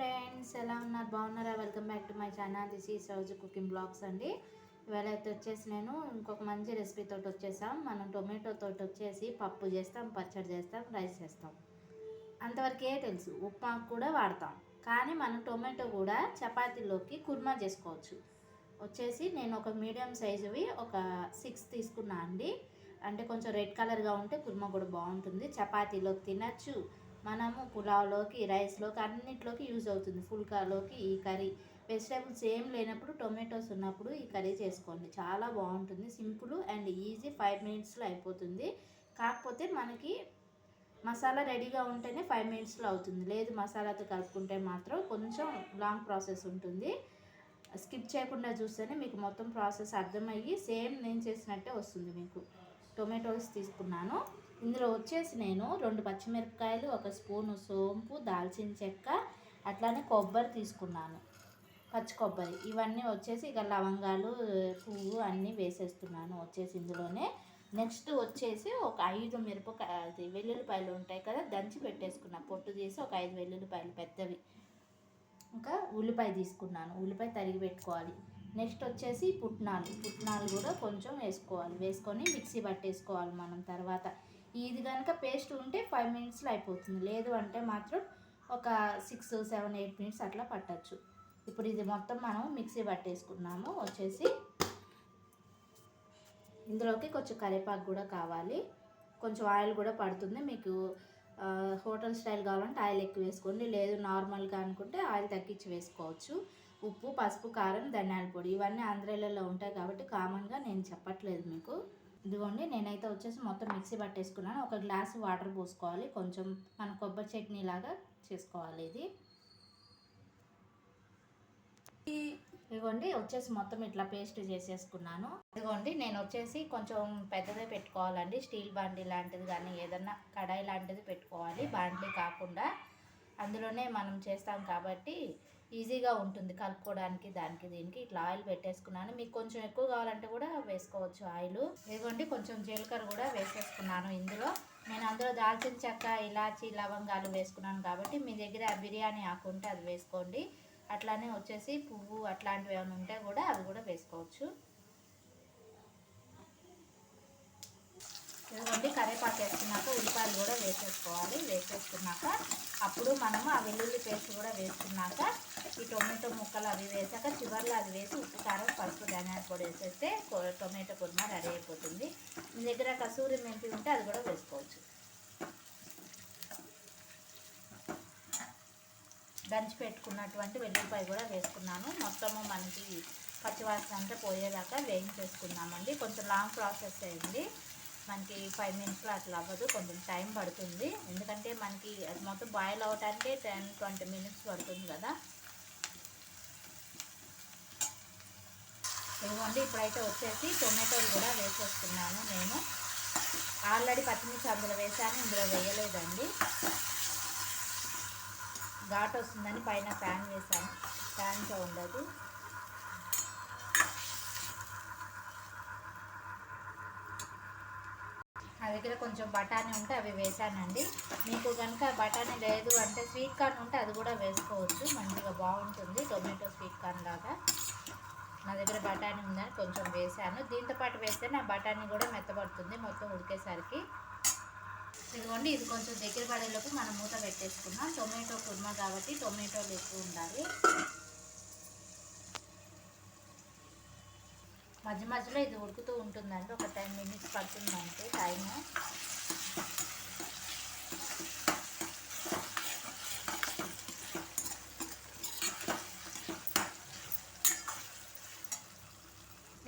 Friends ఎలా ఉన్నారు? బాగున్నారా? Welcome back to my channel. This is రోజు కుకింగ్ బ్లాగ్స్ అండి. ఇవాళ అయితే వచ్చేసి నేను ఇంకొక మంచి రెసిపీ తోటి వచ్చేసాం. మనం టొమాటో తోటి వచ్చేసి పప్పు చేస్తాం పచ్చడి చేస్తాం రైస్ చేస్తాం. అంతవరకే తెలుసు ఉప్మా కూడా వాడతాం. కానీ మనం టొమాటో కూడా చపాతీలోకి కుర్మా చేసుకోవచ్చు. వచ్చేసి నేను ఒక మీడియం సైజువి ఒక సిక్స్ తీసుకున్నా అండి. అంటే కొంచెం రెడ్ కలర్గా ఉంటే కుర్మా కూడా బాగుంటుంది. చపాతీలోకి తినచ్చు. మనము పులావ్లోకి రైస్లోకి అన్నిట్లోకి యూజ్ అవుతుంది. ఫుల్కాలోకి ఈ కర్రీ. వెజిటేబుల్స్ ఏం లేనప్పుడు టొమాటోస్ ఉన్నప్పుడు ఈ కర్రీ చేసుకోండి. చాలా బాగుంటుంది. Simple and easy. ఫైవ్ మినిట్స్లో అయిపోతుంది. కాకపోతే మనకి మసాలా రెడీగా ఉంటేనే ఫైవ్ మినిట్స్లో అవుతుంది. లేదు మసాలాతో కలుపుకుంటే మాత్రం కొంచెం లాంగ్ ప్రాసెస్ ఉంటుంది. స్కిప్ చేయకుండా చూస్తేనే మీకు మొత్తం ప్రాసెస్ అర్థమయ్యి సేమ్ నేను చేసినట్టే వస్తుంది మీకు. టొమాటోస్ తీసుకున్నాను. ఇందులో వచ్చేసి నేను రెండు పచ్చిమిరపకాయలు ఒక స్పూను సోంపు దాల్చిన చెక్క అట్లానే కొబ్బరి తీసుకున్నాను. పచ్చి కొబ్బరి. ఇవన్నీ వచ్చేసి ఇక లవంగాలు పువ్వు అన్నీ వేసేస్తున్నాను వచ్చేసి ఇందులోనే. నెక్స్ట్ వచ్చేసి ఒక ఐదు మిరపకాయ వెల్లుల్లిపాయలు ఉంటాయి కదా దంచి పెట్టేసుకున్నా. పొట్టు తీసి ఒక ఐదు వెల్లుల్లిపాయలు పెద్దవి. ఇంకా ఉల్లిపాయ తీసుకున్నాను. ఉల్లిపాయ తరిగి పెట్టుకోవాలి. నెక్స్ట్ వచ్చేసి పుట్నాలు. పుట్నాలు కూడా కొంచెం వేసుకోవాలి. వేసుకొని మిక్సీ పట్టేసుకోవాలి మనం తర్వాత. ఇది కనుక పేస్ట్ ఉంటే ఫైవ్ మినిట్స్లో అయిపోతుంది. లేదు అంటే మాత్రం ఒక సిక్స్ సెవెన్ ఎయిట్ మినిట్స్ అట్లా పట్టచ్చు. ఇప్పుడు ఇది మొత్తం మనం మిక్సీ పట్టేసుకున్నాము. వచ్చేసి ఇందులోకి కొంచెం కరివేపాకు కూడా కావాలి. కొంచెం ఆయిల్ కూడా పడుతుంది. మీకు హోటల్ స్టైల్ కావాలంటే ఆయిల్ ఎక్కువ వేసుకోండి. లేదు నార్మల్గా అనుకుంటే ఆయిల్ తగ్గించి వేసుకోవచ్చు. ఉప్పు పసుపు కారం ధనియాల పొడి ఇవన్నీ ఆంధ్రాలలో ఉంటాయి కాబట్టి కామన్గా నేను చెప్పట్లేదు మీకు. ఇదిగోండి నేనైతే వచ్చేసి మొత్తం మిక్సీ పట్టేసుకున్నాను. ఒక గ్లాస్ వాటర్ పోసుకోవాలి. కొంచెం మన కొబ్బరి చట్నీ లాగా చేసుకోవాలి ఇది. ఇదిగోండి వచ్చేసి మొత్తం ఇట్లా పేస్ట్ చేసేసుకున్నాను. ఇదిగోండి నేను వచ్చేసి కొంచెం పెద్దదే పెట్టుకోవాలండి. స్టీల్ బాండీ లాంటిది కానీ ఏదన్నా కడాయి లాంటిది పెట్టుకోవాలి. బాండీ కాకుండా అందులోనే మనం చేస్తాం కాబట్టి ఈజీగా ఉంటుంది కలుపుకోవడానికి దానికి దీనికి ఇట్లా ఆయిల్ పెట్టేసుకున్నాను. మీకు కొంచెం ఎక్కువ కావాలంటే కూడా వేసుకోవచ్చు ఆయిల్. ఇదిగోండి కొంచెం జీలకర్ర కూడా వేసేసుకున్నాను ఇందులో. నేను అందులో దాల్చిన చెక్క ఇలాచి లవంగాలు వేసుకున్నాను కాబట్టి మీ దగ్గర బిర్యానీ ఆకు ఉంటే అది వేసుకోండి. అట్లానే వచ్చేసి పువ్వు అట్లాంటివి ఏమైనా ఉంటే కూడా అవి కూడా వేసుకోవచ్చు. ఇదిగోండి కరివేపాకు వేసుకున్నాక ఉల్లిపాయలు కూడా వేసేసుకోవాలి. వేసేసుకున్నాక అప్పుడు మనము ఆ వెల్లుల్లి పేస్ట్ కూడా వేసుకున్నాక ఈ టొమాటో ముక్కలు అవి వేసాక చివరిలో అది వేసి ఉప్పు కారం పసుపు ధనియాల పొడి వేసేస్తే టొమాటో కుర్మా రెడీ అయిపోతుంది. మీ దగ్గర కసూరి మెంతి ఉంటే అది కూడా వేసుకోవచ్చు. దంచి పెట్టుకున్నటువంటి వెల్లుల్లిపాయ కూడా వేసుకున్నాను. మొత్తము మనకి పచ్చివాసన అంతా పోయేదాకా వేయించేసుకుందామండి. కొంచెం లాంగ్ ప్రాసెస్ అయింది. మనకి ఫైవ్ మినిట్స్లో అట్లా అవ్వదు. కొంచెం టైం పడుతుంది. ఎందుకంటే మనకి అది మొత్తం బాయిల్ అవ్వటానికి టెన్ ట్వంటీ మినిట్స్ పడుతుంది కదా. ఇదిగోండి ఇప్పుడైతే వచ్చేసి టొమాటోలు కూడా వేసేస్తున్నాను నేను. ఆల్రెడీ పచ్చిమిర్చి అందులో వేసాను ఇందులో వేయలేదండి. ఘాట్ వస్తుందని పైన ఫ్యాన్ వేసాను ఫ్యాన్తో ఉండదు. నా దగ్గర కొంచెం బఠానీ ఉంటే అవి వేసానండి మీకు కనుక బఠానీ లేదు అంటే స్వీట్ కార్న్ ఉంటే అది కూడా వేసుకోవచ్చు. మంచిగా బాగుంటుంది. టొమాటో స్వీట్ కార్న్ లాగా. నా దగ్గర బఠానీ ఉందని కొంచెం వేసాను దీంతో పాటు వేస్తే నా బఠానీ కూడా మెత్తబడుతుంది మొత్తం ఉడికేసరికి. ఇదిగోండి ఇది కొంచెం దగ్గర పడేలోపు మనం మూత పెట్టేసుకున్నాం టొమాటో కుర్మా కాబట్టి టొమాటోలు ఎక్కువ ఉండాలి. మధ్య మధ్యలో ఇది ఉడుకుతూ ఉంటుందండి. ఒక టెన్ మినిట్స్ పడుతుంది టైము.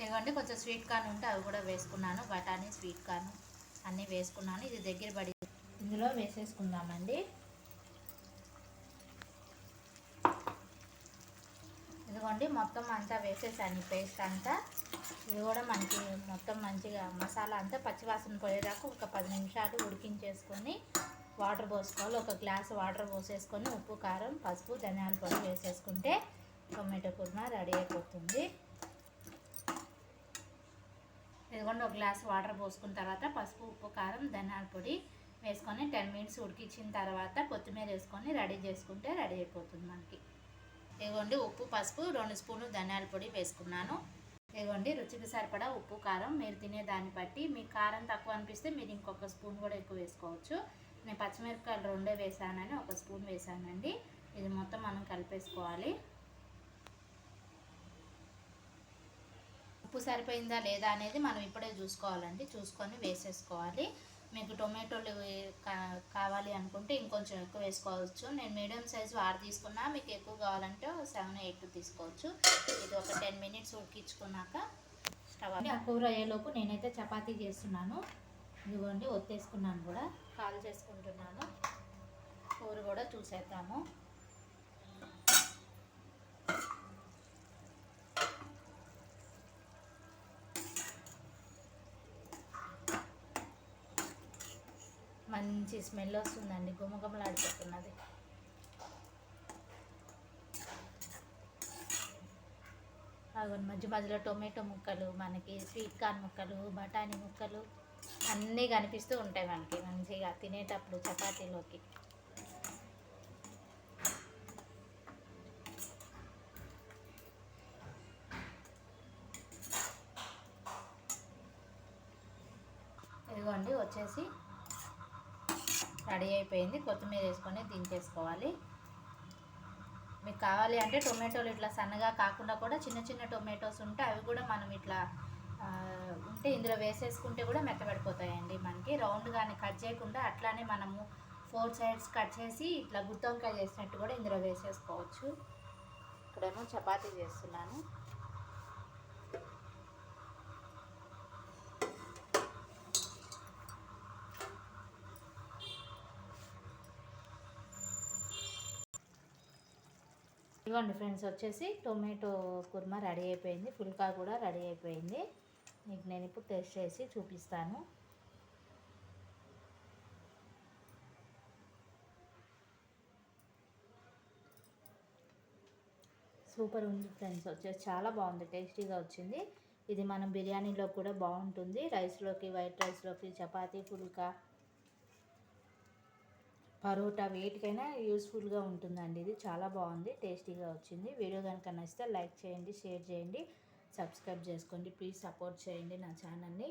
ఇదిగోండి కొంచెం స్వీట్ కార్న్ ఉంటే అవి కూడా వేసుకున్నాను. బఠానీ స్వీట్ కార్న్ అన్నీ వేసుకున్నాను. ఇది దగ్గర పడి ఇందులో వేసేసుకుందామండి. ఇదిగోండి మొత్తం అంతా వేసేసాను పేస్ట్ అంతా. ఇది కూడా మనకి మొత్తం మంచిగా మసాలా అంతా పచ్చివాసన పోయేదాకా ఒక పది నిమిషాలు ఉడికించేసుకొని వాటర్ పోసుకోవాలి. ఒక గ్లాస్ వాటర్ పోసేసుకొని ఉప్పు కారం పసుపు ధనియాల పొడి వేసేసుకుంటే టొమాటో కుర్మా రెడీ అయిపోతుంది. ఇదిగోండి ఒక గ్లాస్ వాటర్ పోసుకున్న తర్వాత పసుపు ఉప్పు కారం ధనియాల పొడి వేసుకొని టెన్ మినిట్స్ ఉడికించిన తర్వాత కొత్తిమీర వేసుకొని రెడీ చేసుకుంటే రెడీ అయిపోతుంది మనకి. ఇదిగోండి ఉప్పు పసుపు రెండు స్పూన్లు ధనియాల పొడి వేసుకున్నాను. ఇదిగోండి రుచికి సరిపడా ఉప్పు కారం మీరు తినే దాన్ని బట్టి మీకు కారం తక్కువ అనిపిస్తే మీరు ఇంకొక స్పూన్ కూడా ఎక్కువ వేసుకోవచ్చు. నేను పచ్చిమిరపకాయలు రెండే వేసానని ఒక స్పూన్ వేసానండి. ఇది మొత్తం మనం కలిపేసుకోవాలి. ఉప్పు సరిపోయిందా లేదా అనేది మనం ఇప్పుడే చూసుకోవాలండి. చూసుకొని వేసేసుకోవాలి. మీకు టొమాటోలు కా- కావాలి అనుకుంటే ఇంకొంచెం ఎక్కువ వేసుకోవచ్చు. నేను మీడియం సైజు ఆరు తీసుకున్నా. మీకు ఎక్కువ కావాలంటే సెవెన్ ఎయిట్ తీసుకోవచ్చు. ఇది ఒక టెన్ మినిట్స్ ఉడికించుకున్నాక స్టవ్ ఆ కూర అయ్యేలోపు నేనైతే చపాతీ చేస్తున్నాను. ఇదిగోండి ఒత్తేసుకున్నాను కూడా. కాల్ చేసుకుంటున్నాను. కూర కూడా చూసేద్దాము. మంచి స్మెల్ వస్తుందండి గుమగుమలాడిపోతున్నది. అవి మధ్య మధ్యలో టొమాటో ముక్కలు మనకి స్వీట్ కార్న్ ముక్కలు బఠానీ ముక్కలు అన్నీ కనిపిస్తూ ఉంటాయి మనకి మంచిగా తినేటప్పుడు చపాతీలోకి. ఇదిగోండి వచ్చేసి రెడీ అయిపోయింది కొత్తిమీర వేసుకొని దించేసుకోవాలి మీకు కావాలి అంటే టొమాటోలు ఇట్లా సన్నగా కాకుండా కూడా చిన్న చిన్న టొమాటోస్ ఉంటే అవి కూడా మనం ఇట్లా ఉంటే ఇందులో వేసేసుకుంటే కూడా మెత్తబడిపోతాయండి మనకి. రౌండ్గానే కట్ చేయకుండా అట్లానే మనము ఫోర్ సైడ్స్ కట్ చేసి ఇట్లా గుత్తంకాయ చేసినట్టు కూడా ఇందులో వేసేసుకోవచ్చు. ఇక్కడేమో చపాతీ చేస్తున్నాను. ఇదిగోండి ఫ్రెండ్స్ వచ్చేసి టొమాటో కుర్మా రెడీ అయిపోయింది. ఫుల్కా కూడా రెడీ అయిపోయింది. మీకు నేను ఇప్పుడు టేస్ట్ చేసి చూపిస్తాను. సూపర్ ఉంది ఫ్రెండ్స్ వచ్చేసి చాలా బాగుంది టేస్టీగా వచ్చింది. ఇది మనం బిర్యానీలో కూడా బాగుంటుంది. రైస్లోకి వైట్ రైస్లోకి చపాతీ ఫుల్కా పరోటా వేటికైనా యూస్ఫుల్గా ఉంటుందండి ఇది. చాలా బాగుంది టేస్టీగా వచ్చింది. వీడియో కనుక నచ్చితే లైక్ చేయండి షేర్ చేయండి సబ్స్క్రైబ్ చేసుకోండి. ప్లీజ్ సపోర్ట్ చేయండి నా ఛానల్ని.